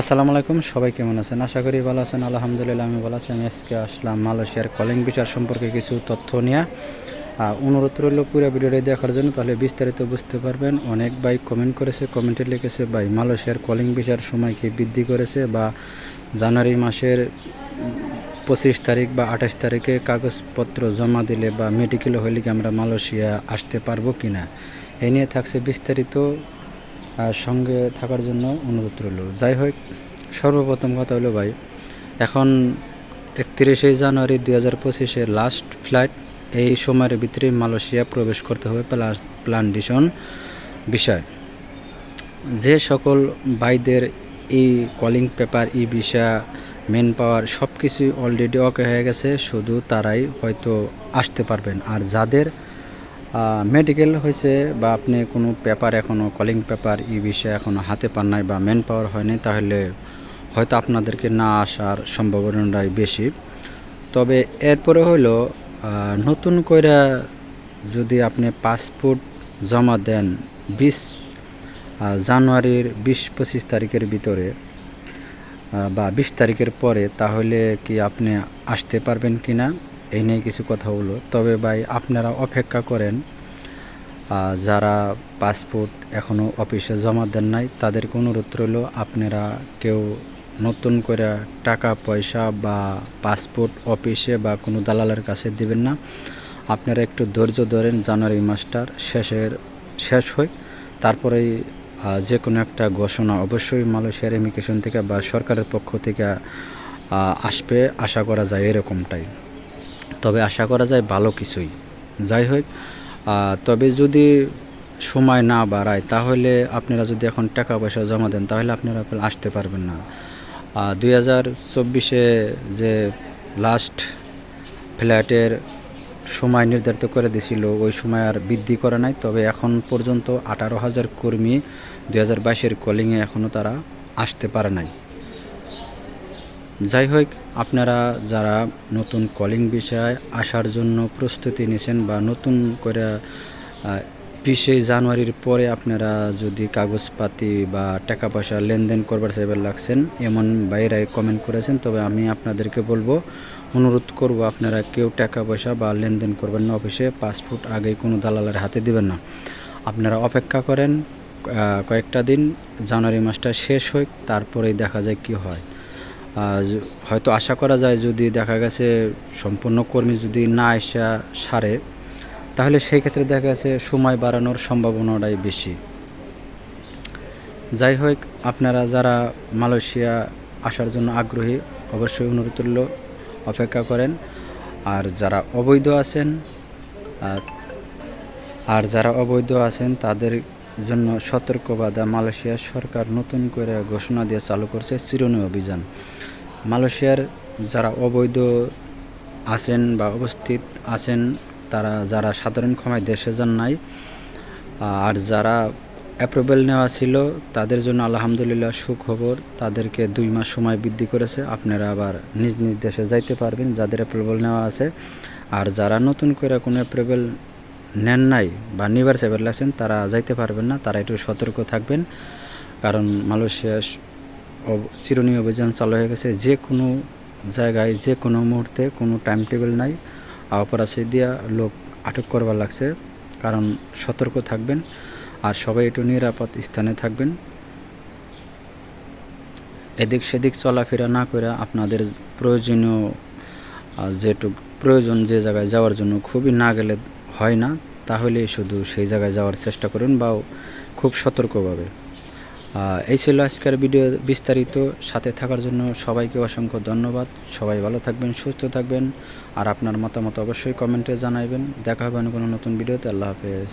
আসসালামু আলাইকুম, সবাই কেমন আছেন? আশা করি ভালো আছেন। আলহামদুলিল্লাহ, আমি ভালো আছি। আমি আজকে আসলাম মালয়েশিয়ার কলিং বিচার সম্পর্কে কিছু তথ্য নিয়ে। অনুরোধ রইল পুরো ভিডিওটি দেখার জন্য, তাহলে বিস্তারিত বুঝতে পারবেন। অনেক ভাই কমেন্ট করেছে কমেন্টে লিখেছে, ভাই, মালয়েশিয়ার কলিং বিচার সময় কি বৃদ্ধি করেছে? বা জানুয়ারি মাসের পঁচিশ তারিখ বা আঠাশ তারিখে কাগজপত্র জমা দিলে বা মেডিকেল হইলে কি আমরা মালয়েশিয়া আসতে পারব কি না এই নিয়ে থাকছে বিস্তারিত সঙ্গে থাকার জন্য অনুরোধ রইল। যাই হোক, সর্বপ্রথম কথা হলো ভাই, এখন একত্রিশে জানুয়ারি দুই হাজার পঁচিশে লাস্ট ফ্লাইট এই সময়ের ভিতরে মালয়েশিয়া প্রবেশ করতে হবে প্লান্টেশন বিষয়। যে সকল ভাইদের এই calling paper e visa manpower সব কিছুই অলরেডি ওকে হয়ে গেছে, শুধু তারাই হয়তো আসতে পারবেন। আর যাদের মেডিকেল হয়েছে বা আপনি কোনো পেপার এখনও কলিং পেপার ই বিষয়ে এখনও হাতে পান নাই বা ম্যান পাওয়ার হয়নি, তাহলে হয়তো আপনাদেরকে না আসার সম্ভাবনাটাই বেশি। তবে এরপরে হলো নতুন করে যদি আপনি পাসপোর্ট জমা দেন বিশ জানুয়ারির বিশ পঁচিশ তারিখের ভিতরে বা বিশ তারিখের পরে, তাহলে কি আপনি আসতে পারবেন কি না এই নিয়ে কিছু কথা হলো তবে ভাই, আপনারা অপেক্ষা করেন যারা পাসপোর্ট এখনও অফিসে জমা দেন নাই, তাদেরকে অনুরোধ রইল, আপনারা কেউ নতুন করে টাকা, পয়সা বা পাসপোর্ট অফিসে বা কোনো দালালের কাছে দিবেন না। আপনারা একটু ধৈর্য ধরেন, জানুয়ারি মাসটার শেষের, শেষ হয়। তারপরেই যে কোনো একটা ঘোষণা অবশ্যই মালয়েশিয়ার ইমিগ্রেশন থেকে বা সরকারের পক্ষ থেকে আসবে। আশা করা যায় এরকমটাই। তবে আশা করা যায় ভালো কিছুই। যাই হোক তবে যদি সময় না বাড়ায়, তাহলে আপনারা যদি এখন টাকা পয়সা জমা দেন, তাহলে আপনারা আসতে পারবেন না। দুই হাজার চব্বিশে যে লাস্ট ফ্ল্যাটের সময় নির্ধারিত করে দিছিল ওই সময় আর বৃদ্ধি করে নাই। তবে এখন পর্যন্ত আঠারো হাজার কর্মী দুই হাজার বাইশের কলিংয়ে এখনও তারা আসতে পারে নাই। যাই হোক, আপনারা যারা নতুন কলিং বিষয়ে আসার জন্য প্রস্তুতি নিয়েছেন বা নতুন করে বিশে জানুয়ারির পরে আপনারা যদি কাগজপাতি বা টাকা পয়সা লেনদেন করবার চাইবার লাগছেন, এমন বাইরে কমেন্ট করেছেন, তবে আমি আপনাদেরকে বলব, অনুরোধ করব আপনারা কেউ টাকা পয়সা বা লেনদেন করবেন না অফিসে, পাসপোর্ট আগে কোনো দালালের হাতে দিবেন না। আপনারা অপেক্ষা করেন কয়েকটা দিন, জানুয়ারি মাসটা শেষ হোক, তারপরেই দেখা যায় কি হয়। হয়তো আশা করা যায় যদি দেখা গেছে সম্পূর্ণ কর্মী যদি না আসা সারে, তাহলে সেই ক্ষেত্রে দেখা গেছে সময় বাড়ানোর সম্ভাবনাটাই বেশি। যাই হোক, আপনারা যারা মালয়েশিয়া আসার জন্য আগ্রহী, অবশ্যই অনুরোধ অপেক্ষা করেন। আর যারা অবৈধ আছেন আর যারা অবৈধ আছেন, তাদের জন্য সতর্কবাদা মালয়েশিয়া সরকার নতুন করে ঘোষণা দিয়ে চালু করছে চিরুনি অভিযান। মালয়েশিয়ার যারা অবৈধ আছেন বা উপস্থিত আছেন, তারা, যারা সাধারণ ক্ষমায় দেশে যান নাই, আর যারা অ্যাপ্রুভেল নেওয়া ছিল, তাদের জন্য আলহামদুলিল্লাহ সুখবর। তাদেরকে দুই মাস সময় বৃদ্ধি করেছে। আপনারা আবার নিজ নিজ দেশে যাইতে পারবেন, যাদের অ্যাপ্রুভেল নেওয়া আছে। আর যারা নতুন করে কোনো অ্যাপ্রুভেল নেন নাই বা নিবার চাইবার আছেন, তারা যাইতে পারবেন না। তারা একটু সতর্ক থাকবেন। কারণ মালয়েশিয়া চিরুনি অভিযান চালু হয়ে গেছে। যে কোনো জায়গায়, যে কোনো মুহূর্তে, কোনো টাইম টেবিল নাই অপরাধী দিয়া লোক আটক করবার লাগছে। কারণ সতর্ক থাকবেন আর সবাই একটু নিরাপদ স্থানে থাকবেন। এদিক সেদিক চলাফেরা না করে আপনাদের প্রয়োজনীয় যেটুক প্রয়োজন যে জায়গায় যাওয়ার জন্য খুবই না গেলে হয় না, তাহলে শুধু সেই জায়গায় যাওয়ার চেষ্টা করুন বা খুব সতর্কভাবে। এই ছিল আজকের ভিডিও বিস্তারিত। সাথে থাকার জন্য সবাইকে অসংখ্য ধন্যবাদ। সবাই ভালো থাকবেন, সুস্থ থাকবেন। আর আপনার মতামত অবশ্যই কমেন্টে জানাবেন দেখা হবে অন্য কোনো নতুন ভিডিওতে আল্লাহ হাফেজ।